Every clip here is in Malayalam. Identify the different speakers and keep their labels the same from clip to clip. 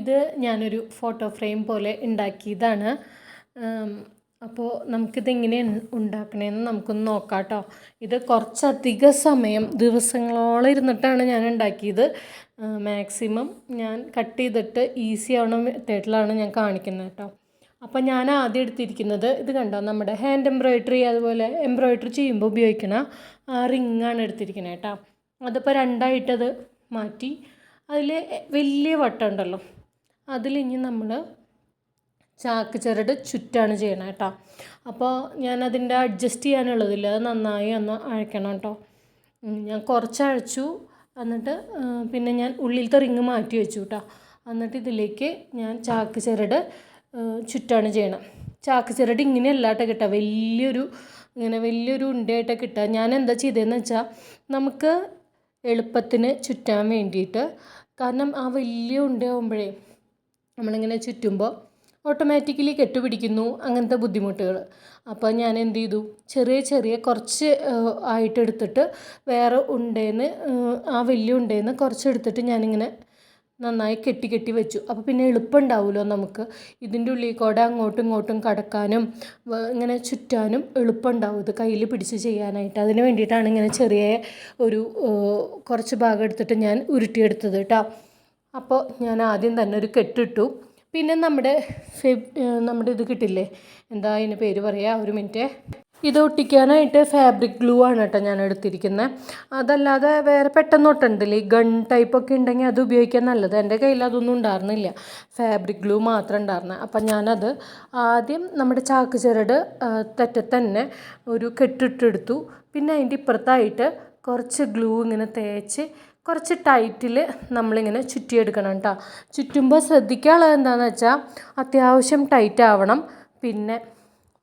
Speaker 1: ഇത് ഞാനൊരു ഫോട്ടോ ഫ്രെയിം പോലെ ഉണ്ടാക്കിയതാണ്. അപ്പോൾ നമുക്കിതെങ്ങനെ ഉണ്ടാക്കണമെന്ന് നമുക്കൊന്ന് നോക്കാം കേട്ടോ ഇത് കുറച്ചധിക സമയം ദിവസങ്ങളോളം ഇരുന്നിട്ടാണ് ഞാൻ ഉണ്ടാക്കിയത്. മാക്സിമം ഞാൻ കട്ട് ചെയ്തിട്ട് ഈസി ആവണ മെത്തേഡിലാണ് ഞാൻ കാണിക്കുന്നത് കേട്ടോ. അപ്പോൾ ഞാൻ ആദ്യം എടുത്തിരിക്കുന്നത് ഇത് കണ്ടോ? നമ്മുടെ ഹാൻഡ് എംബ്രോയിഡറി അതുപോലെ എംബ്രോയിഡറി ചെയ്യുമ്പോൾ ഉപയോഗിക്കണ റിങ്ങാണ് എടുത്തിരിക്കുന്നത് കേട്ടോ. അതിപ്പോൾ രണ്ടായിട്ടത് മാറ്റി. അതിൽ വലിയ വട്ടം ഉണ്ടല്ലോ. അതിലിനി നമ്മൾ ചാക്ക് ചിരട് ചുറ്റാണ് ചെയ്യണം കേട്ടോ അപ്പോൾ ഞാനതിന്റെ അഡ്ജസ്റ്റ് ചെയ്യാനുള്ളതില്ല അത് നന്നായി ഒന്ന് അഴക്കണം കേട്ടോ ഞാൻ കുറച്ച് അഴച്ചു എന്നിട്ട് പിന്നെ ഞാൻ ഉള്ളിലത്തെ റിങ് മാറ്റി വെച്ചു കേട്ടോ എന്നിട്ട് ഇതിലേക്ക് ഞാൻ ചാക്ക് ചിരട് ചുറ്റാണ് ചെയ്യണം. ചാക്ക് ചിരട് ഇങ്ങനെയല്ല കേട്ടോ. കിട്ടുക വലിയൊരു ഇങ്ങനെ വലിയൊരു ഉണ്ടയായിട്ട് കിട്ടുക ഞാൻ എന്താ ചെയ്തതെന്ന് വെച്ചാൽ നമുക്ക് എളുപ്പത്തിന് ചുറ്റാൻ വേണ്ടിയിട്ട് കാരണം ആ വലിയ ഉണ്ടയാകുമ്പോഴേ നമ്മളിങ്ങനെ ചുറ്റുമ്പോൾ ഓട്ടോമാറ്റിക്കലി കെട്ടുപിടിക്കുന്നു അങ്ങനത്തെ ബുദ്ധിമുട്ടുകൾ. അപ്പോൾ ഞാൻ എന്ത് ചെയ്തു? ചെറിയ ചെറിയ കുറച്ച് ആയിട്ടെടുത്തിട്ട് വേറെ ഉണ്ടേന്ന് ആ വലിയ ഉണ്ടേന്ന് കുറച്ചെടുത്തിട്ട് ഞാനിങ്ങനെ നന്നായി കെട്ടി കെട്ടി വെച്ചു. അപ്പോൾ പിന്നെ എളുപ്പം ഉണ്ടാവുമല്ലോ നമുക്ക്. ഇതിന്റെ ഉള്ളിൽ കൂടെ അങ്ങോട്ടും ഇങ്ങോട്ടും കടക്കാനും ഇങ്ങനെ ചുറ്റാനും എളുപ്പം ഉണ്ടാവും ഇത് കയ്യിൽ പിടിച്ച് ചെയ്യാനായിട്ട്. അതിന് വേണ്ടിയിട്ടാണ് ഇങ്ങനെ ചെറിയ ഒരു കുറച്ച് ഭാഗം എടുത്തിട്ട് ഞാൻ ഉരുട്ടിയെടുത്തത് കേട്ടോ. അപ്പോൾ ഞാൻ ആദ്യം തന്നെ ഒരു കെട്ടിട്ടു. പിന്നെ നമ്മുടെ നമ്മുടെ ഇത് കിട്ടില്ലേ? എന്താ അതിന് പേര് പറയുക ഒരു മിനിറ്റ്. ഇത് ഒട്ടിക്കാനായിട്ട് ഫാബ്രിക് ഗ്ലൂ ആണ് കേട്ടോ ഞാൻ എടുത്തിരിക്കുന്നത് അതല്ലാതെ വേറെ പെട്ടെന്ന് ഒട്ടുണ്ടല്ലേ? ഈ ഗൺ ടൈപ്പൊക്കെ ഉണ്ടെങ്കിൽ അത് ഉപയോഗിക്കാൻ നല്ലത്. എന്റെ കയ്യിൽ അതൊന്നും ഉണ്ടായിരുന്നില്ല. ഫാബ്രിക് ഗ്ലൂ മാത്രം ഉണ്ടായിരുന്നത് അപ്പം ഞാനത് ആദ്യം നമ്മുടെ ചാക്ക് ചിരട് തെറ്റ തന്നെ ഒരു കെട്ടിട്ടെടുത്തു. പിന്നെ അതിന്റെ ഇപ്പുറത്തായിട്ട് കുറച്ച് ഗ്ലൂ ഇങ്ങനെ തേച്ച് കുറച്ച് ടൈറ്റിൽ നമ്മളിങ്ങനെ ചുറ്റിയെടുക്കണം കേട്ടോ ചുറ്റുമ്പോൾ ശ്രദ്ധിക്കാനുള്ളത് എന്താണെന്ന് വെച്ചാൽ അത്യാവശ്യം ടൈറ്റ് ആവണം. പിന്നെ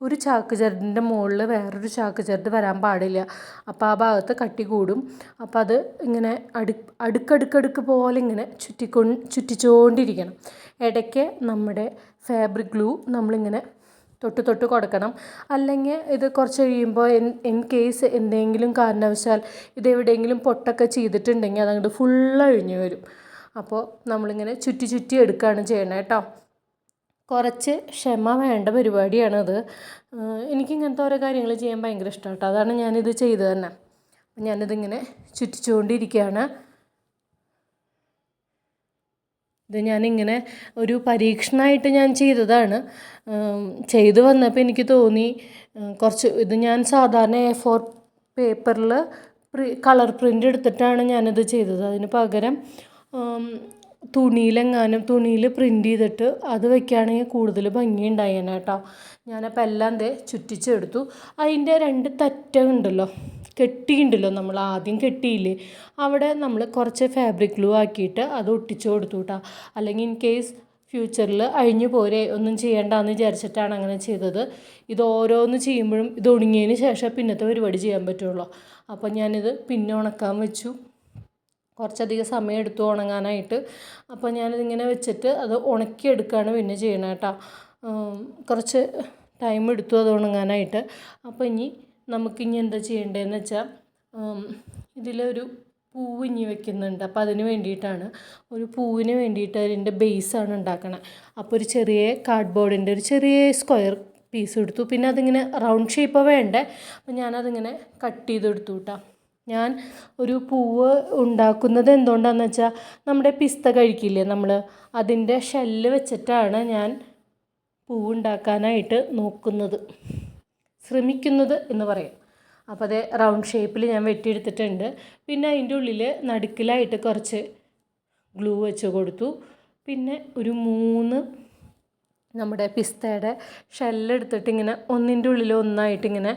Speaker 1: ഒരു ചാക്ക് ചരടിന്റെ മുകളിൽ വേറൊരു ചാക്ക് ചരട് വരാൻ പാടില്ല. അപ്പോൾ ആ ഭാഗത്ത് കട്ടി കൂടും. അപ്പോൾ അത് ഇങ്ങനെ അടു അടുക്കടുക്കടുക്ക് പോലെ ഇങ്ങനെ ചുറ്റിക്കൊ ചുറ്റിച്ചുകൊണ്ടിരിക്കണം ഇടയ്ക്ക് നമ്മുടെ ഫാബ്രിക് ഗ്ലൂ നമ്മളിങ്ങനെ തൊട്ട് തൊട്ട് കൊടുക്കണം. അല്ലെങ്കിൽ ഇത് കുറച്ച് കഴിയുമ്പോൾ ഇൻ ഇൻ കേസ് എന്തെങ്കിലും കാരണവശാൽ ഇത് എവിടെയെങ്കിലും പൊട്ടൊക്കെ ചെയ്തിട്ടുണ്ടെങ്കിൽ അതങ്ങോട്ട് ഫുള്ള് അഴിഞ്ഞു വരും. അപ്പോൾ നമ്മളിങ്ങനെ ചുറ്റി ചുറ്റി എടുക്കുകയാണ് ചെയ്യണേ കേട്ടോ. കുറച്ച് ക്ഷമ വേണ്ട പരിപാടിയാണത്. എനിക്കിങ്ങനത്തെ ഓരോ കാര്യങ്ങൾ ചെയ്യാൻ ഭയങ്കര ഇഷ്ടമാണ് കേട്ടോ. അതാണ് ഞാനിത് ചെയ്തത് തന്നെ. ഞാനിതിങ്ങനെ ചുറ്റിച്ചുകൊണ്ടിരിക്കുകയാണ്. ഇത് ഞാനിങ്ങനെ ഒരു പരീക്ഷണമായിട്ട് ഞാൻ ചെയ്തതാണ്. ചെയ്തു വന്നപ്പോൾ എനിക്ക് തോന്നി കുറച്ച് ഇത് ഞാൻ സാധാരണ എ ഫോർ പേപ്പറിൽ പ്രി കളർ പ്രിന്റ് എടുത്തിട്ടാണ് ഞാനിത് ചെയ്തത്. അതിന് പകരം തുണിയിലെങ്ങാനും തുണിയിൽ പ്രിന്റ് ചെയ്തിട്ട് അത് വെക്കുകയാണെങ്കിൽ കൂടുതൽ ഭംഗി ഉണ്ടായേനെ കേട്ടോ ഞാനപ്പോൾ എല്ലാം ദേ ചുറ്റിച്ചെടുത്തു. അതിന്റെ രണ്ട് തറ്റുണ്ടല്ലോ കെട്ടിയുണ്ടല്ലോ നമ്മൾ ആദ്യം കെട്ടിയില്ലേ? അവിടെ നമ്മൾ കുറച്ച് ഫാബ്രിക് ഗ്ലൂ ആക്കിയിട്ട് അത് ഒട്ടിച്ചു കൊടുത്തു കേട്ടോ അല്ലെങ്കിൽ ഇൻ കേസ് ഫ്യൂച്ചറിൽ അഴിഞ്ഞു പോരെ ഒന്നും ചെയ്യേണ്ടെന്ന് വിചാരിച്ചിട്ടാണ് അങ്ങനെ ചെയ്തത്. ഇത് ഓരോന്ന് ചെയ്യുമ്പോഴും ഇത് ഉണങ്ങിയതിന് ശേഷം പിന്നത്തെ പരിപാടി ചെയ്യാൻ പറ്റുള്ളൂ. അപ്പോൾ ഞാനിത് പിന്നെ ഉണക്കാൻ വെച്ചു. കുറച്ചധികം സമയം എടുത്തു ഉണങ്ങാനായിട്ട്. അപ്പോൾ ഞാനിതിങ്ങനെ വെച്ചിട്ട് അത് ഉണക്കിയെടുക്കുകയാണ് പിന്നെ ചെയ്യണം കേട്ടോ. കുറച്ച് ടൈം എടുത്തു അത് ഉണങ്ങാനായിട്ട്. അപ്പോൾ ഇനി നമുക്കിനി എന്താ ചെയ്യേണ്ടതെന്ന് വെച്ചാൽ ഇതിലൊരു പൂവ് ഇനി വെക്കുന്നുണ്ട്. അപ്പോൾ അതിന് വേണ്ടിയിട്ടാണ് ഒരു പൂവിന് വേണ്ടിയിട്ട് അതിന്റെ ബേസാണ് ഉണ്ടാക്കണത് അപ്പോൾ ഒരു ചെറിയ കാർഡ്ബോർഡിന്റെ ഒരു ചെറിയ സ്ക്വയർ പീസ് എടുത്തു. പിന്നെ അതിങ്ങനെ റൗണ്ട് ഷേപ്പ് വേണ്ടേ? അപ്പോൾ ഞാനതിങ്ങനെ കട്ട് ചെയ്തെടുത്തു കേട്ടോ ഞാൻ ഒരു പൂവ് ഉണ്ടാക്കുന്നത് എന്തുകൊണ്ടാണെന്ന് വെച്ചാൽ നമ്മുടെ പിസ്ത കഴിക്കില്ലേ നമ്മൾ അതിന്റെ ഷെല്ല് വെച്ചിട്ടാണ് ഞാൻ പൂവ് ഉണ്ടാക്കാനായിട്ട് നോക്കുന്നത്. ശ്രമിക്കുന്നത് എന്ന് പറയാം. അപ്പോൾ അത് റൗണ്ട് ഷേപ്പിൽ ഞാൻ വെട്ടിയെടുത്തിട്ടുണ്ട്. പിന്നെ അതിന്റെ ഉള്ളിൽ നടുക്കിലായിട്ട് കുറച്ച് ഗ്ലൂ വെച്ച് കൊടുത്തു. പിന്നെ ഒരു മൂന്ന് നമ്മുടെ പിസ്തയുടെ ഷെല്ലെടുത്തിട്ട് ഇങ്ങനെ ഒന്നിന്റെ ഉള്ളിൽ ഒന്നായിട്ട് ഇങ്ങനെ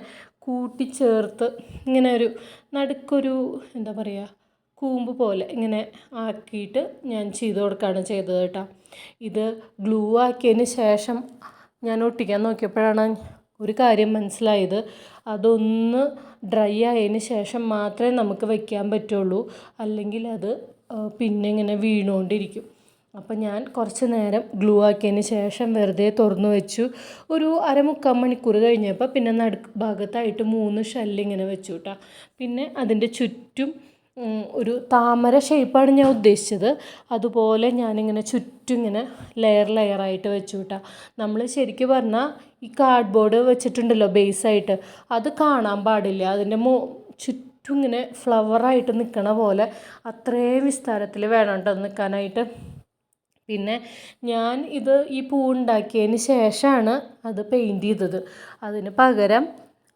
Speaker 1: കൂട്ടിച്ചേർത്ത് ഇങ്ങനെ ഒരു നടുക്കൊരു എന്താ പറയുക കൂമ്പ് പോലെ ഇങ്ങനെ ആക്കിയിട്ട് ഞാൻ ചെയ്ത് കൊടുക്കുകയാണ് ചെയ്തത് കേട്ടോ. ഇത് ഗ്ലൂ ആക്കിയതിന് ശേഷം ഞാൻ ഒട്ടിക്കാൻ നോക്കിയപ്പോഴാണ് ഒരു കാര്യം മനസ്സിലായത്. അതൊന്ന് ഡ്രൈ ആയതിന് ശേഷം മാത്രമേ നമുക്ക് വയ്ക്കാൻ പറ്റുള്ളൂ. അല്ലെങ്കിൽ അത് പിന്നെ ഇങ്ങനെ വീണുകൊണ്ടിരിക്കും അപ്പം ഞാൻ കുറച്ച് നേരം ഗ്ലൂ ആക്കിയതിന് ശേഷം വെറുതെ തുറന്നു വെച്ചു. ഒരു അരമുക്കാൽ മണിക്കൂർ കഴിഞ്ഞപ്പോൾ പിന്നെ നടു ഭാഗത്തായിട്ട് മൂന്ന് ഷെല്ലിങ്ങനെ വെച്ചു കേട്ടോ പിന്നെ അതിന്റെ ചുറ്റും ഒരു താമര ഷേപ്പാണ് ഞാൻ ഉദ്ദേശിച്ചത്. അതുപോലെ ഞാനിങ്ങനെ ചുറ്റും ഇങ്ങനെ ലെയർ ലെയറായിട്ട് വെച്ചു വിട്ടാ നമ്മൾ ശരിക്കും പറഞ്ഞാൽ ഈ കാർഡ്ബോർഡ് വെച്ചിട്ടുണ്ടല്ലോ ബേസായിട്ട് അത് കാണാൻ പാടില്ല. അതിന്റെ മോ ചുറ്റും ഇങ്ങനെ ഫ്ലവറായിട്ട് നിൽക്കണ പോലെ അത്രയും വിസ്താരത്തിൽ വേണം കേട്ടോ നിൽക്കാനായിട്ട് പിന്നെ ഞാൻ ഇത് ഈ പൂ ഉണ്ടാക്കിയതിന് ശേഷമാണ് അത് പെയിന്റ് ചെയ്തത്. അതിന് പകരം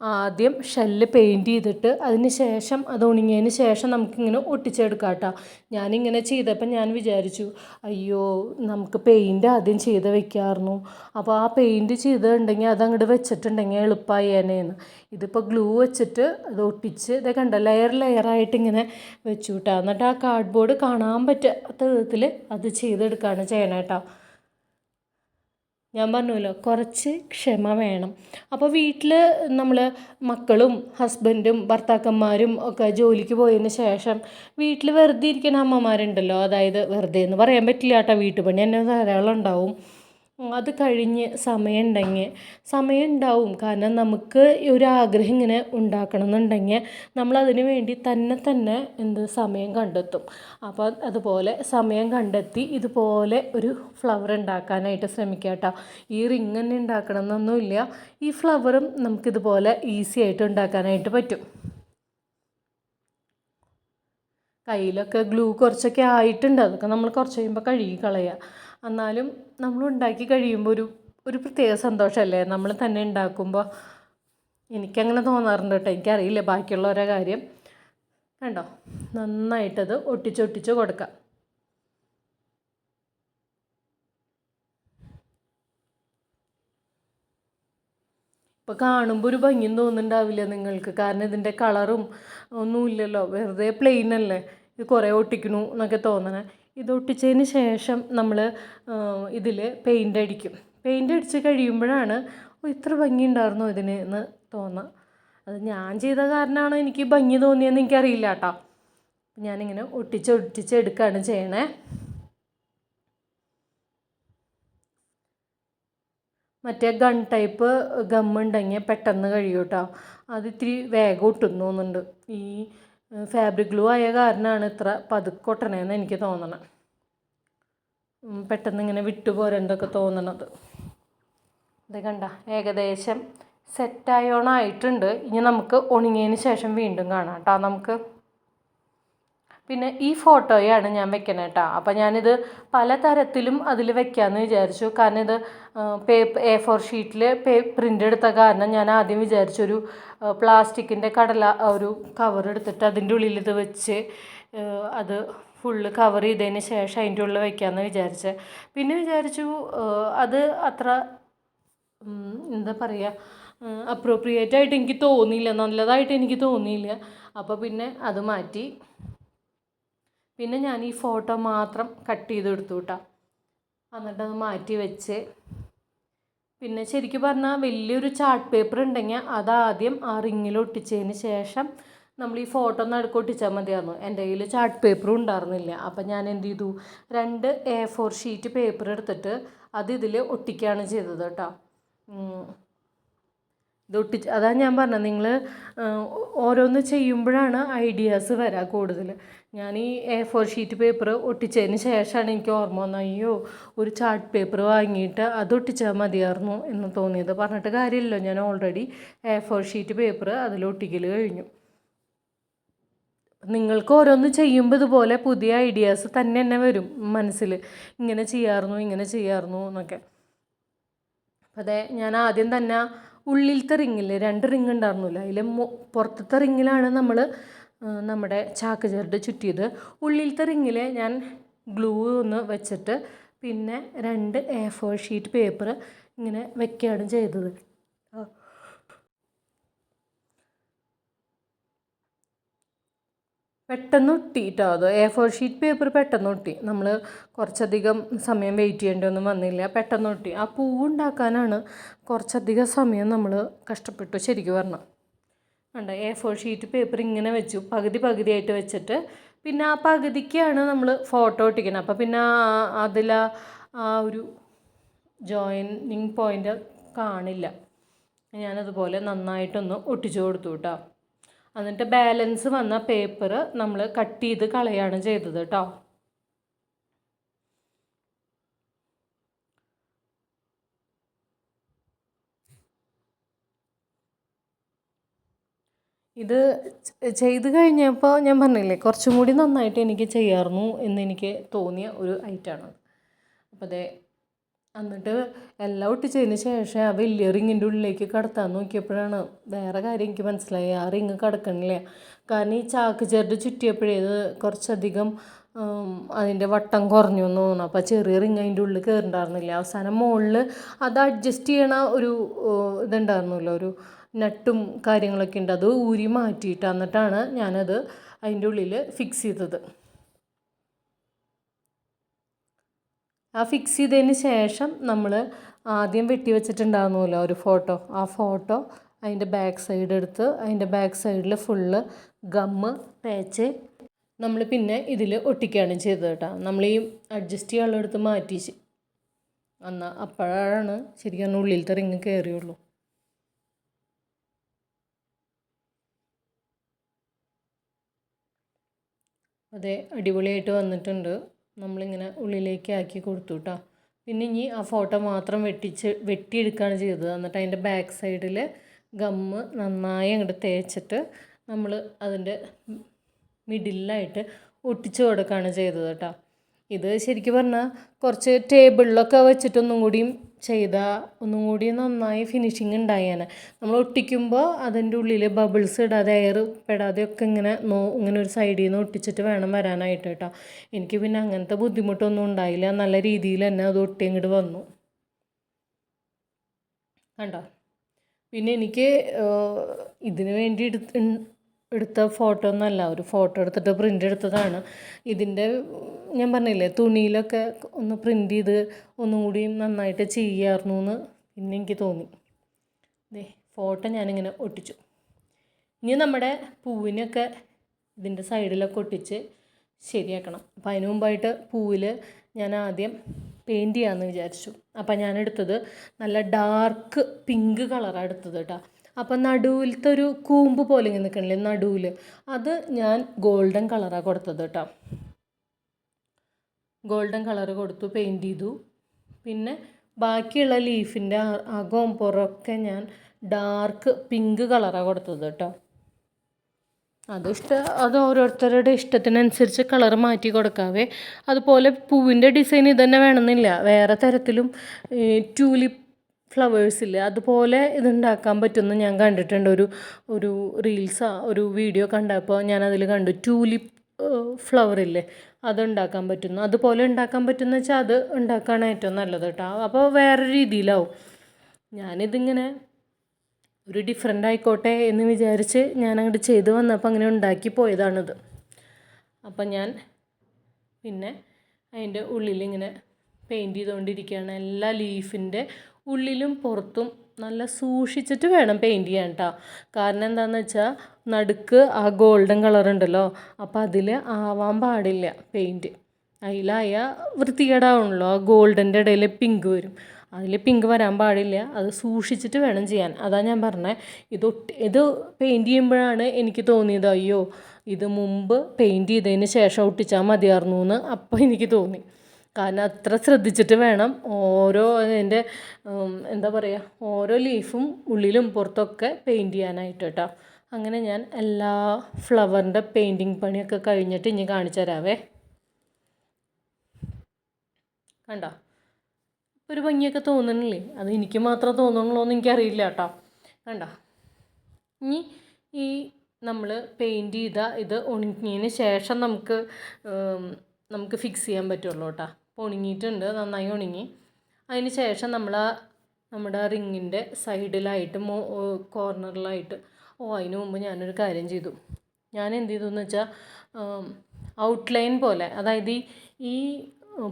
Speaker 1: ആദ്യം ഷെല്ല് പെയിന്റ് ചെയ്തിട്ട് അതിന് ശേഷം അത് ഉണങ്ങിയതിന് ശേഷം നമുക്കിങ്ങനെ ഒട്ടിച്ചെടുക്കാം കേട്ടോ. ഞാനിങ്ങനെ ചെയ്തപ്പോൾ ഞാൻ വിചാരിച്ചു അയ്യോ നമുക്ക് പെയിന്റ് ആദ്യം ചെയ്ത് വെക്കാമായിരുന്നു. അപ്പോൾ ആ പെയിന്റ് ചെയ്തിട്ടുണ്ടെങ്കിൽ അത് അങ്ങോട്ട് വെച്ചിട്ടുണ്ടെങ്കിൽ എളുപ്പമായേനേന്ന് ഇതിപ്പോൾ ഗ്ലൂ വെച്ചിട്ട് അത് ഒട്ടിച്ച് ഇതേ കണ്ട ലെയർ ലെയറായിട്ട് ഇങ്ങനെ വെച്ചു കേട്ടോ. എന്നിട്ട് ആ കാർഡ്ബോർഡ് കാണാൻ പറ്റാത്ത വിധത്തിൽ അത് ചെയ്തെടുക്കുകയാണ് ചെയ്യണം കേട്ടോ. ഞാൻ പറഞ്ഞല്ലോ കുറച്ച് ക്ഷമ വേണം. അപ്പോൾ വീട്ടിൽ നമ്മൾ മക്കളും ഹസ്ബൻഡും ഭർത്താക്കന്മാരും ഒക്കെ ജോലിക്ക് പോയതിന് ശേഷം വീട്ടിൽ വെറുതെ ഇരിക്കുന്ന അമ്മമാരുണ്ടല്ലോ. അതായത് വെറുതെ എന്ന് പറയാൻ പറ്റില്ല കേട്ടോ വീട്ടുപണി തന്നെ ധാരാളം ഉണ്ടാവും. അത് കഴിഞ്ഞ് സമയമുണ്ടെങ്കിൽ സമയം ഉണ്ടാവും കാരണം നമുക്ക് ഒരു ആഗ്രഹം ഇങ്ങനെ ഉണ്ടാക്കണം എന്നുണ്ടെങ്കിൽ നമ്മളതിന് വേണ്ടി തന്നെ തന്നെ എന്ത് സമയം കണ്ടെത്തും. അപ്പോൾ അതുപോലെ സമയം കണ്ടെത്തി ഇതുപോലെ ഒരു ഫ്ലവർ ഉണ്ടാക്കാനായിട്ട് ശ്രമിക്കുക കേട്ടോ. ഈ റിങ് തന്നെ ഉണ്ടാക്കണം എന്നൊന്നുമില്ല ഈ ഫ്ലവറും നമുക്കിതുപോലെ ഈസി ആയിട്ട് ഉണ്ടാക്കാനായിട്ട് പറ്റും. കയ്യിലൊക്കെ ഗ്ലൂ കുറച്ചൊക്കെ ആയിട്ടുണ്ട്. അതൊക്കെ നമ്മൾ കുറച്ച് കഴിയുമ്പോൾ കഴുകി കളയുക. എന്നാലും നമ്മൾ ഉണ്ടാക്കി കഴിയുമ്പോൾ ഒരു ഒരു പ്രത്യേക സന്തോഷമല്ലേ? നമ്മൾ തന്നെ ഉണ്ടാക്കുമ്പോൾ എനിക്കങ്ങനെ തോന്നാറുണ്ട് കേട്ടോ. എനിക്കറിയില്ല ബാക്കിയുള്ളവരെ കാര്യം. കണ്ടോ? നന്നായിട്ടത് ഒട്ടിച്ചൊട്ടിച്ച് കൊടുക്കാം ഇപ്പോൾ കാണുമ്പോൾ ഒരു ഭംഗിയും തോന്നുന്നുണ്ടാവില്ല നിങ്ങൾക്ക്. കാരണം ഇതിന്റെ കളറും ഒന്നുമില്ലല്ലോ. വെറുതെ പ്ലെയിൻ അല്ലേ? ഇത് കുറേ ഒട്ടിക്കണു എന്നൊക്കെ തോന്നണേ. ഇത് ഒട്ടിച്ചതിന് ശേഷം നമ്മൾ ഇതിൽ പെയിന്റ് അടിക്കും. പെയിന്റ് അടിച്ച് കഴിയുമ്പോഴാണ് ഇത്ര ഭംഗി ഉണ്ടായിരുന്നു ഇതിന്? എന്ന് തോന്നുക അത് ഞാൻ ചെയ്ത കാരണമാണോ എനിക്ക് ഭംഗി തോന്നിയെന്ന് എനിക്കറിയില്ല കേട്ടോ. ഞാനിങ്ങനെ ഒട്ടിച്ച് ഒട്ടിച്ച് എടുക്കുകയാണ് ചെയ്യണേ. മറ്റേ ഗൺ ടൈപ്പ് ഗമ്മുണ്ടെങ്കിൽ പെട്ടെന്ന് കഴിയൂട്ടോ കേട്ടോ. അത് വേഗം ഒട്ടുന്നുണ്ട് തോന്നുന്നുണ്ട്. ഈ ഫാബ്രിക് ഗ്ലൂ ആയ കാരണമാണ് ഇത്ര പതുക്കൊട്ടണേന്ന് എനിക്ക് തോന്നണം. പെട്ടെന്ന് ഇങ്ങനെ വിട്ടുപോരണ്ടൊക്കെ തോന്നണത്. ഇത് കണ്ട ഏകദേശം സെറ്റായോണായിട്ടുണ്ട് ഇനി നമുക്ക് ഉണങ്ങിയതിന് ശേഷം വീണ്ടും കാണാം കേട്ടോ. നമുക്ക് പിന്നെ ഈ ഫോട്ടോയാണ് ഞാൻ വെക്കണേ കേട്ടോ അപ്പോൾ ഞാനിത് പല തരത്തിലും അതിൽ വെക്കാമെന്ന് വിചാരിച്ചു. കാരണം ഇത് പേപ്പർ എ ഫോർ ഷീറ്റിൽ പേ പ്രിന്റ് എടുത്ത കാരണം ഞാൻ ആദ്യം വിചാരിച്ചൊരു പ്ലാസ്റ്റിക്കിന്റെ കടല ഒരു കവർ എടുത്തിട്ട് അതിന്റെ ഉള്ളിൽ ഇത് വെച്ച് അത് ഫുള്ള് കവർ ചെയ്തതിന് ശേഷം അതിന്റെ ഉള്ളിൽ വെക്കാമെന്ന് വിചാരിച്ചത് പിന്നെ വിചാരിച്ചു അത് അത്ര എന്താ പറയുക അപ്രോപ്രിയേറ്റ് ആയിട്ട് എനിക്ക് തോന്നിയില്ല. നല്ലതായിട്ട് എനിക്ക് തോന്നിയില്ല. അപ്പോൾ പിന്നെ അത് മാറ്റി. പിന്നെ ഞാൻ ഈ ഫോട്ടോ മാത്രം കട്ട് ചെയ്തെടുത്തു കേട്ടോ എന്നിട്ട് അത് മാറ്റി വെച്ച്. പിന്നെ ശരിക്കും പറഞ്ഞാൽ വലിയൊരു ചാർട്ട് പേപ്പർ ഉണ്ടെങ്കിൽ അതാദ്യം ആ റിങ്ങിൽ ഒട്ടിച്ചതിന് ശേഷം നമ്മൾ ഈ ഫോട്ടോ നടുക്ക് ഒട്ടിച്ചാൽ മതിയായിരുന്നു. എന്റെ കയ്യിൽ ചാർട്ട് പേപ്പറും ഉണ്ടായിരുന്നില്ല. അപ്പം ഞാൻ എന്ത് ചെയ്തു? രണ്ട് എ ഫോർ ഷീറ്റ് പേപ്പർ എടുത്തിട്ട് അത് ഇതിൽ ഒട്ടിക്കുകയാണ് ചെയ്തത് കേട്ടോ. ഇത് ഒട്ടിച്ച് അതാണ് ഞാൻ പറഞ്ഞത് നിങ്ങൾ ഓരോന്ന് ചെയ്യുമ്പോഴാണ് ഐഡിയാസ് വരിക കൂടുതൽ ഞാൻ ഈ എ ഫോർ ഷീറ്റ് പേപ്പർ ഒട്ടിച്ചതിന് ശേഷമാണ് എനിക്ക് ഓർമ്മ വന്നത് അയ്യോ ഒരു ചാർട്ട് പേപ്പർ വാങ്ങിയിട്ട് അത് ഒട്ടിച്ചാൽ മതിയായിരുന്നു എന്ന് തോന്നിയത്. പറഞ്ഞിട്ട് കാര്യമില്ലല്ലോ ഞാൻ already A four sheet paper അതിൽ ഒട്ടിക്കൽ കഴിഞ്ഞു. നിങ്ങൾക്ക് ഓരോന്ന് ചെയ്യുമ്പോൾ ഇതുപോലെ പുതിയ ഐഡിയാസ് തന്നെ തന്നെ വരും മനസ്സിൽ ഇങ്ങനെ ചെയ്യാറുന്നു ഇങ്ങനെ ചെയ്യാറുന്നു എന്നൊക്കെ. അതെ ഞാൻ ആദ്യം തന്നെ ഉള്ളിലത്തെ റിങ്ങിൽ രണ്ട് റിങ് ഉണ്ടായിരുന്നില്ല അതിൽ പുറത്തത്തെ റിങ്ങിലാണ് നമ്മൾ നമ്മുടെ ചാക്ക് ചരട് ചുറ്റിയത്. ഉള്ളിലത്തെ റിങ്ങിൽ ഞാൻ ഗ്ലൂ ഒന്ന് വെച്ചിട്ട് പിന്നെ രണ്ട് എ ഫോർ ഷീറ്റ് പേപ്പർ ഇങ്ങനെ വെക്കുകയാണ് ചെയ്തത്. പെട്ടെന്ന് ഒട്ടി കേട്ടോ അത് എ ഫോർ ഷീറ്റ് പേപ്പർ പെട്ടെന്ന് ഒട്ടി? നമ്മൾ കുറച്ചധികം സമയം വെയിറ്റ് ചെയ്യേണ്ടതൊന്നും വന്നില്ല. പെട്ടെന്ന് ഒട്ടി. ആ പൂവുണ്ടാക്കാനാണ് കുറച്ചധികം സമയം നമ്മൾ കഷ്ടപ്പെട്ടു ശരിക്കും പറഞ്ഞാൽ ഉണ്ട് എ ഫോർ ഷീറ്റ് പേപ്പർ ഇങ്ങനെ വെച്ചു. പകുതി പകുതിയായിട്ട് വെച്ചിട്ട്. പിന്നെ ആ പകുതിക്കാണ് നമ്മൾ ഫോട്ടോ ഒട്ടിക്കുന്നത് അപ്പോൾ പിന്നെ അതിൽ ആ ഒരു ജോയിനിങ് പോയിന്റ് കാണില്ല. ഞാനതുപോലെ നന്നായിട്ടൊന്ന് ഒട്ടിച്ചു കൊടുത്തു കേട്ടോ എന്നിട്ട് ബാലൻസ് വന്ന പേപ്പർ നമ്മൾ കട്ട് ചെയ്ത് കളയാണ് ചെയ്തത് കേട്ടോ ഇത് ചെയ്ത് കഴിഞ്ഞപ്പോൾ ഞാൻ പറഞ്ഞില്ലേ കുറച്ചും കൂടി നന്നായിട്ട് എനിക്ക് ചെയ്യാറുന്നു എന്നെനിക്ക് തോന്നിയ ഒരു ഐറ്റമാണ് അപ്പോൾ അതെ എന്നിട്ട് എല്ലാം ഒട്ടിച്ചതിന് ശേഷം ആ വലിയ റിങ്ങിന്റെ ഉള്ളിലേക്ക് കടത്താൻ നോക്കിയപ്പോഴാണ് വേറെ കാര്യം എനിക്ക് മനസ്സിലായി. ആ റിങ് കടക്കണില്ല. കാരണം ഈ ചാക്ക് ചേർത്ത് ചുറ്റിയപ്പോഴേ ഇത് കുറച്ചധികം അതിന്റെ വട്ടം കുറഞ്ഞു എന്ന് തോന്നുന്നു. അപ്പോൾ ചെറിയ റിങ് അതിന്റെ ഉള്ളിൽ കയറിണ്ടായിരുന്നില്ല. അവസാനം മുകളിൽ അത് അഡ്ജസ്റ്റ് ചെയ്യണ ഒരു ഇതുണ്ടായിരുന്നല്ലോ. ഒരു നട്ടും കാര്യങ്ങളൊക്കെ ഉണ്ട്. അത് ഊരി മാറ്റിയിട്ട് എന്നിട്ടാണ് ഞാനത് അതിന്റെ ഉള്ളിൽ ഫിക്സ് ചെയ്തത്. ആ ഫിക്സ് ചെയ്തതിന് ശേഷം നമ്മൾ ആദ്യം വെട്ടി വെച്ചിട്ടുണ്ടായിരുന്നല്ലോ ഒരു ഫോട്ടോ ആ ഫോട്ടോ അതിന്റെ ബാക്ക് സൈഡ് എടുത്ത് അതിന്റെ ബാക്ക് സൈഡിൽ ഫുള്ള് ഗമ്മ് തേച്ച് നമ്മൾ പിന്നെ ഇതിൽ ഒട്ടിക്കുകയാണ് ചെയ്തത് കേട്ടോ. നമ്മൾ ഈ അഡ്ജസ്റ്റ് ചെയ്യാനുള്ളടുത്ത് മാറ്റി ശ- എന്നാൽ അപ്പോഴാണ് ശരിക്കും ഉള്ളിലത്തെ റിങ് കയറിയുള്ളൂ അതെ അടിപൊളിയായിട്ട് വന്നിട്ടുണ്ട്. നമ്മളിങ്ങനെ ഉള്ളിലേക്ക് ആക്കി കൊടുത്തു കേട്ടോ പിന്നെ ഇനി ആ ഫോട്ടോ മാത്രം വെട്ടിച്ച് വെട്ടിയെടുക്കുകയാണ് ചെയ്തത്. എന്നിട്ട് അതിന്റെ ബാക്ക് സൈഡിൽ ഗമ്മ് നന്നായി അങ്ങോട്ട് തേച്ചിട്ട് നമ്മൾ അതിന്റെ മിഡിലായിട്ട് ഒട്ടിച്ചു കൊടുക്കുകയാണ് ചെയ്തത് കേട്ടോ ഇത് ശരിക്കും പറഞ്ഞാൽ കുറച്ച് ടേബിളിലൊക്കെ വെച്ചിട്ടൊന്നും കൂടിയും ചെയ്താൽ ഒന്നും കൂടി നന്നായി ഫിനിഷിങ് ഉണ്ടായേനെ. നമ്മൾ ഒട്ടിക്കുമ്പോൾ അതിന്റെ ഉള്ളിൽ ബബിൾസ് ഇടാതെ എയർ പെടാതെ ഒക്കെ ഇങ്ങനെ നോ ഇങ്ങനെ ഒരു സൈഡിൽ നിന്ന് ഒട്ടിച്ചിട്ട് വേണം വരാനായിട്ട് കേട്ടോ. എനിക്ക് പിന്നെ അങ്ങനത്തെ ബുദ്ധിമുട്ടൊന്നും ഉണ്ടായില്ല. നല്ല രീതിയിൽ തന്നെ അത് ഒട്ടി ഇങ്ങോട്ട് വന്നു. കണ്ടോ? പിന്നെ എനിക്ക് ഇതിന് വേണ്ടി എടുത്ത് എടുത്ത ഫോട്ടോ ഒന്നല്ല ഒരു ഫോട്ടോ എടുത്തിട്ട് പ്രിന്റ് എടുത്തതാണ്. ഇതിന്റെ ഞാൻ പറഞ്ഞില്ലേ തുണിയിലൊക്കെ ഒന്ന് പ്രിന്റ് ചെയ്ത് ഒന്നും കൂടി നന്നായിട്ട് ചെയ്യാമായിരുന്നു എന്ന് പിന്നെ എനിക്ക് തോന്നി. ദേ ഫോട്ടോ ഞാനിങ്ങനെ ഒട്ടിച്ചു. ഇനി നമ്മുടെ പൂവിനൊക്കെ ഇതിന്റെ സൈഡിലൊക്കെ ഒട്ടിച്ച് ശരിയാക്കണം. അപ്പോൾ അതിന് മുമ്പായിട്ട് പൂവിൽ ഞാൻ ആദ്യം പെയിന്റ് ചെയ്യാമെന്ന് വിചാരിച്ചു. അപ്പം ഞാൻ എടുത്തത് നല്ല ഡാർക്ക് പിങ്ക് കളറാണ് എടുത്തത് കേട്ടോ അപ്പം നടുവിലത്തെ ഒരു കൂമ്പ് പോലെ ഇങ്ങനെ നിൽക്കണില്ലേ നടുവിൽ അത് ഞാൻ ഗോൾഡൻ കളറാണ് കൊടുത്തത് കേട്ടോ ഗോൾഡൻ കളർ കൊടുത്തു പെയിന്റ് ചെയ്തു. പിന്നെ ബാക്കിയുള്ള ലീഫിന്റെ അകവും പുറമൊക്കെ ഞാൻ ഡാർക്ക് പിങ്ക് കളറാണ് കൊടുത്തത് കേട്ടോ അത് ഇഷ്ട അത് ഓരോരുത്തരുടെ ഇഷ്ടത്തിനനുസരിച്ച് കളർ മാറ്റി കൊടുക്കാവേ. അതുപോലെ പൂവിന്റെ ഡിസൈൻ ഇതുതന്നെ വേണമെന്നില്ല. വേറെ തരത്തിലും ട്യൂലിപ്പ് ഫ്ലവേഴ്സ് ഇല്ലേ അതുപോലെ ഇതുണ്ടാക്കാൻ പറ്റുമെന്ന് ഞാൻ കണ്ടിട്ടുണ്ട്. ഒരു ഒരു റീൽസാ ഒരു വീഡിയോ കണ്ടപ്പോൾ ഞാൻ അതിൽ കണ്ടു. ട്യൂലിപ്പ് ഫ്ലവറില്ലേ അതുണ്ടാക്കാൻ പറ്റുന്നു. അതുപോലെ ഉണ്ടാക്കാൻ പറ്റുന്ന വെച്ചാൽ അത് ഉണ്ടാക്കാണ് ഏറ്റവും നല്ലത് കേട്ടോ. അപ്പോൾ വേറെ രീതിയിലാവും. ഞാനിതിങ്ങനെ ഒരു ഡിഫറെന്റ് ആയിക്കോട്ടെ എന്ന് വിചാരിച്ച് ഞാൻ അങ്ങോട്ട് ചെയ്ത് വന്നപ്പോൾ അങ്ങനെ ഉണ്ടാക്കി പോയതാണിത്. അപ്പം ഞാൻ പിന്നെ അതിന്റെ ഉള്ളിൽ ഇങ്ങനെ പെയിന്റ് ചെയ്തുകൊണ്ടിരിക്കുകയാണ്. എല്ലാ ലീഫിന്റെ ഉള്ളിലും പുറത്തും നല്ല സൂക്ഷിച്ചിട്ട് വേണം പെയിന്റ് ചെയ്യാൻ കേട്ടോ കാരണം എന്താണെന്ന് വെച്ചാൽ നടുക്ക് ആ ഗോൾഡൻ കളർ ഉണ്ടല്ലോ അപ്പോൾ അതിൽ ആവാൻ പാടില്ല പെയിന്റ് അതിലായ വൃത്തികേടാവണല്ലോ ആ ഗോൾഡന്റെ ഇടയിൽ പിങ്ക് വരും. അതിൽ പിങ്ക് വരാൻ പാടില്ല അത് സൂക്ഷിച്ചിട്ട് വേണം ചെയ്യാൻ. അതാണ് ഞാൻ പറഞ്ഞത് ഇത് ഇത് പെയിന്റ് ചെയ്യുമ്പോഴാണ് എനിക്ക് തോന്നിയത് അയ്യോ ഇത് മുമ്പ് പെയിന്റ് ചെയ്തതിന് ശേഷം ഒട്ടിച്ചാൽ മതിയായിരുന്നു എന്ന് അപ്പോൾ എനിക്ക് തോന്നി. കാരണം അത്ര ശ്രദ്ധിച്ചിട്ട് വേണം ഓരോ അതിന്റെ എന്താ പറയുക ഓരോ ലീഫും ഉള്ളിലും പുറത്തൊക്കെ പെയിന്റ് ചെയ്യാനായിട്ട് കേട്ടോ. അങ്ങനെ ഞാൻ എല്ലാ ഫ്ലവറിന്റെ പെയിന്റിങ് പണിയൊക്കെ കഴിഞ്ഞിട്ട് ഇനി കാണിച്ചു തരാവേ. കണ്ടോ? ഒരു ഭംഗിയൊക്കെ തോന്നണില്ലേ അത് എനിക്ക് മാത്രം തോന്നണല്ലോ എന്ന് എനിക്കറിയില്ല കേട്ടോ. കണ്ടോ? ഇനി ഈ നമ്മൾ പെയിന്റ് ചെയ്ത ഇത് ഉണങ്ങിയതിന് ശേഷം നമുക്ക് നമുക്ക് ഫിക്സ് ചെയ്യാൻ പറ്റുള്ളൂ കേട്ടോ അപ്പോൾ ഉണങ്ങിയിട്ടുണ്ട് നന്നായി ഉണങ്ങി. അതിന് ശേഷം നമ്മൾ നമ്മുടെ റിങ്ങിന്റെ സൈഡിലായിട്ട് മോ കോർണറിലായിട്ട് ഓ അതിന് മുമ്പ് ഞാനൊരു കാര്യം ചെയ്തു. ഞാൻ എന്ത് ചെയ്തു എന്ന് വെച്ചാൽ ഔട്ട്ലൈൻ പോലെ അതായത് ഈ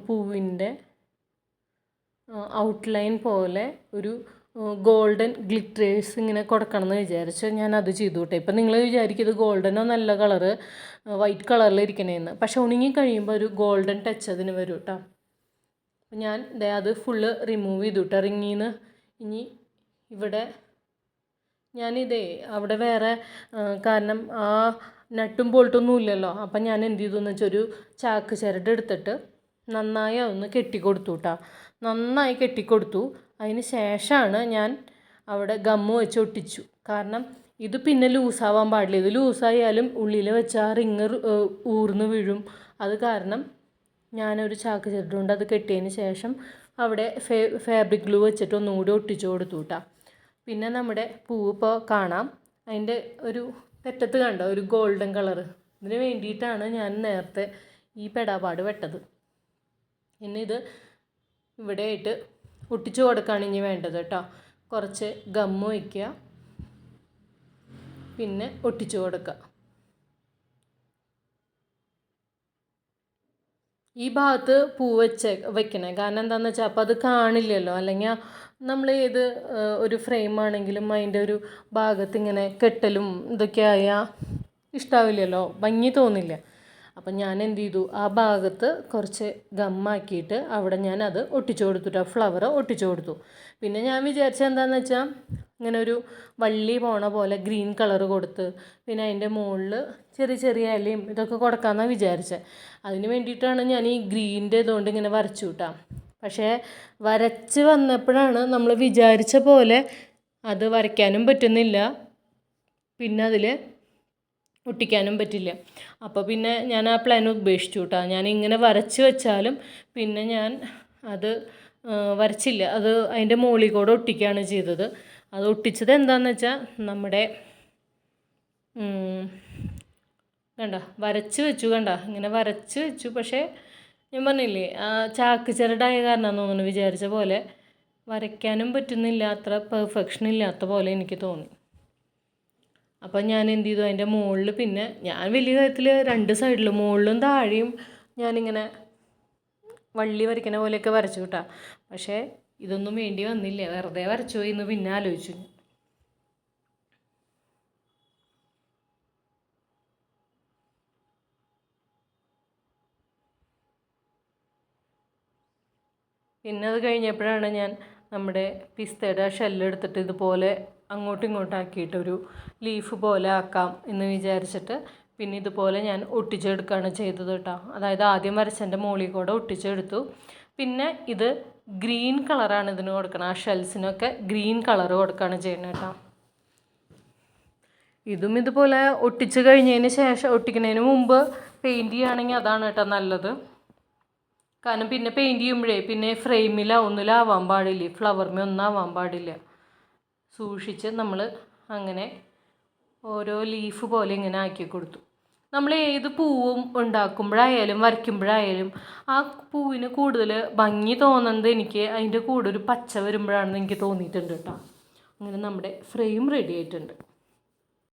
Speaker 1: പൂവിന്റെ ഔട്ട്ലൈൻ പോലെ ഒരു ഗോൾഡൻ ഗ്ലിറ്റേഴ്സ് ഇങ്ങനെ കൊടുക്കണം എന്ന് വിചാരിച്ച് ഞാൻ അത് ചെയ്തു കേട്ടോ. ഇപ്പം നിങ്ങൾ വിചാരിക്കും ഇത് ഗോൾഡനോ നല്ല കളറ് വൈറ്റ് കളറിൽ ഇരിക്കണേന്ന്. പക്ഷെ ഉണങ്ങി കഴിയുമ്പോൾ ഒരു ഗോൾഡൻ ടച്ച് അതിന് വരും കേട്ടോ. അപ്പം ഞാൻ അത് ഫുള്ള് റിമൂവ് ചെയ്തു കേട്ടോ. റിങ്ങിന്ന് ഇനി ഇവിടെ ഞാനിതേ അവിടെ വേറെ കാരണം ആ നട്ടും ബോൾട്ടൊന്നും ഇല്ലല്ലോ. അപ്പം ഞാൻ എന്ത് ചെയ്തു എന്ന് വെച്ചാൽ ഒരു ചാക്ക് ചിരട് എടുത്തിട്ട് നന്നായി അതൊന്ന് കെട്ടിക്കൊടുത്തു കേട്ടോ. നന്നായി കെട്ടിക്കൊടുത്തു. അതിന് ശേഷമാണ് ഞാൻ അവിടെ ഗമ്മ് വെച്ച് ഒട്ടിച്ചു. കാരണം ഇത് പിന്നെ ലൂസാവാൻ പാടില്ല. ഇത് ലൂസായാലും ഉള്ളിൽ വെച്ച ആ റിങ് ഊർന്ന് വീഴും. അത് കാരണം ഞാനൊരു ചാക്ക് ചെറുതുകൊണ്ട് അത് കെട്ടിയതിന് ശേഷം അവിടെ ഫേ ഫാബ്രിക് ഗ്ലൂ വെച്ചിട്ട് ഒന്നുകൂടി ഒട്ടിച്ചു കൊടുത്തു കേട്ടോ പിന്നെ നമ്മുടെ പൂവ് ഇപ്പോൾ കാണാം. അതിന്റെ ഒരു തെറ്റത്ത് കണ്ടോ? ഒരു ഗോൾഡൻ കളർ ഇതിന് വേണ്ടിയിട്ടാണ് ഞാൻ നേരത്തെ ഈ പെടാപാട് വെട്ടത്. പിന്നെ ഇത് ഇവിടെ ആയിട്ട് ഒട്ടിച്ചു കൊടുക്കുകയാണ് ഇനി വേണ്ടത് കേട്ടോ. കുറച്ച് ഗമ്മ് വയ്ക്കുക പിന്നെ ഒട്ടിച്ചു കൊടുക്കുക. ഈ ഭാഗത്ത് പൂ വെച്ച് വെക്കണേ. കാരണം എന്താണെന്ന് വെച്ചാൽ അപ്പോൾ അത് കാണില്ലല്ലോ. അല്ലെങ്കിൽ നമ്മൾ ഏത് ഒരു ഫ്രെയിം ആണെങ്കിലും അതിന്റെ ഒരു ഭാഗത്ത് ഇങ്ങനെ കെട്ടലും ഇതൊക്കെ ആയാൽ ഇഷ്ടാവില്ലല്ലോ. ഭംഗി തോന്നില്ല. അപ്പം ഞാൻ എന്ത് ചെയ്തു? ആ ഭാഗത്ത് കുറച്ച് ഗമ്മാക്കിയിട്ട് അവിടെ ഞാൻ അത് ഒട്ടിച്ചു കൊടുത്തിട്ട് ആ ഫ്ലവർ ഒട്ടിച്ചു കൊടുത്തു. പിന്നെ ഞാൻ വിചാരിച്ചത് എന്താണെന്ന് വെച്ചാൽ ഇങ്ങനെ ഒരു വള്ളി പോണ പോലെ ഗ്രീൻ കളർ കൊടുത്ത് പിന്നെ അതിന്റെ മുകളിൽ ചെറിയ ചെറിയ ഇലയും ഇതൊക്കെ കൊടുക്കാമെന്നാണ് വിചാരിച്ചത് അതിന് വേണ്ടിയിട്ടാണ് ഞാൻ ഈ ഗ്രീന്റെ ഇതുകൊണ്ട് ഇങ്ങനെ വരച്ചു വിട്ടാം പക്ഷേ വരച്ച് വന്നപ്പോഴാണ് നമ്മൾ വിചാരിച്ച പോലെ അത് വരയ്ക്കാനും പറ്റുന്നില്ല. പിന്നെ അതിൽ ഒട്ടിക്കാനും പറ്റില്ല. അപ്പോൾ പിന്നെ ഞാൻ ആ പ്ലാൻ ഉപേക്ഷിച്ചു കേട്ടോ ഞാൻ ഇങ്ങനെ വരച്ച് വെച്ചാലും പിന്നെ ഞാൻ അത് വരച്ചില്ല. അത് അതിന്റെ മുകളിൽ കൂടെ ഒട്ടിക്കുകയാണ് ചെയ്തത്. അത് ഒട്ടിച്ചത് എന്താണെന്ന് വെച്ചാൽ നമ്മുടെ കണ്ട? വരച്ച് വെച്ചു കണ്ട? ഇങ്ങനെ വരച്ച് വെച്ചു. പക്ഷേ ഞാൻ പറഞ്ഞില്ലേ ചാക്ക് ചിരടായ കാരണം തോന്നുന്നു വിചാരിച്ച പോലെ വരയ്ക്കാനും പറ്റുന്നില്ല അത്ര പെർഫെക്ഷൻ ഇല്ലാത്ത പോലെ എനിക്ക് തോന്നി. അപ്പം ഞാൻ എന്ത് ചെയ്തു? അതിന്റെ മുകളിൽ പിന്നെ ഞാൻ വലിയ കാര്യത്തിൽ രണ്ട് സൈഡിലും മുകളിലും താഴെയും ഞാനിങ്ങനെ വള്ളി വരയ്ക്കുന്ന പോലെയൊക്കെ വരച്ചു കേട്ടോ. പക്ഷേ ഇതൊന്നും വേണ്ടി വന്നില്ല. വെറുതെ വരച്ചു പോയി എന്ന് പിന്നെ ആലോചിച്ചു. പിന്നെ അത് കഴിഞ്ഞപ്പോഴാണ് ഞാൻ നമ്മുടെ പിസ്തയുടെ ഷെല്ലെടുത്തിട്ട് ഇതുപോലെ അങ്ങോട്ടും ഇങ്ങോട്ടും ആക്കിയിട്ടൊരു ലീഫ് പോലെ ആക്കാം എന്ന് വിചാരിച്ചിട്ട് പിന്നെ ഇതുപോലെ ഞാൻ ഒട്ടിച്ചെടുക്കുകയാണ് ചെയ്തത് കേട്ടോ. അതായത് ആദ്യം വരച്ചതിന്റെ മുകളിൽ കൂടെ ഒട്ടിച്ചെടുത്തു. പിന്നെ ഇത് ഗ്രീൻ കളറാണ് ഇതിന് കൊടുക്കണം. ആ ഷെൽസിനൊക്കെ ഗ്രീൻ കളർ കൊടുക്കുകയാണ് ചെയ്യുന്നത് കേട്ടോ. ഇതും ഇതുപോലെ ഒട്ടിച്ച് കഴിഞ്ഞതിന് ശേഷം ഒട്ടിക്കുന്നതിന് മുമ്പ് പെയിന്റ് ചെയ്യുകയാണെങ്കിൽ അതാണ് കേട്ടോ നല്ലത്. കാരണം പിന്നെ പെയിന്റ് ചെയ്യുമ്പോഴേ പിന്നെ ഫ്രെയിമിലോ ഒന്നിലാവാൻ പാടില്ല ഫ്ലവറിമേ ഒന്നാവാൻ പാടില്ല. സൂക്ഷിച്ച് നമ്മൾ അങ്ങനെ ഓരോ ലീഫ് പോലെ ഇങ്ങനെ ആക്കി കൊടുത്തു. നമ്മൾ ഏത് പൂവും ഉണ്ടാക്കുമ്പോഴായാലും വരയ്ക്കുമ്പോഴായാലും ആ പൂവിന് കൂടുതൽ ഭംഗി തോന്നുന്നത് എനിക്ക് അതിന്റെ കൂടെ ഒരു പച്ച വരുമ്പോഴാണെന്ന് എനിക്ക് തോന്നിയിട്ടുണ്ട് കേട്ടോ. അങ്ങനെ നമ്മുടെ ഫ്രെയിം റെഡി ആയിട്ടുണ്ട്.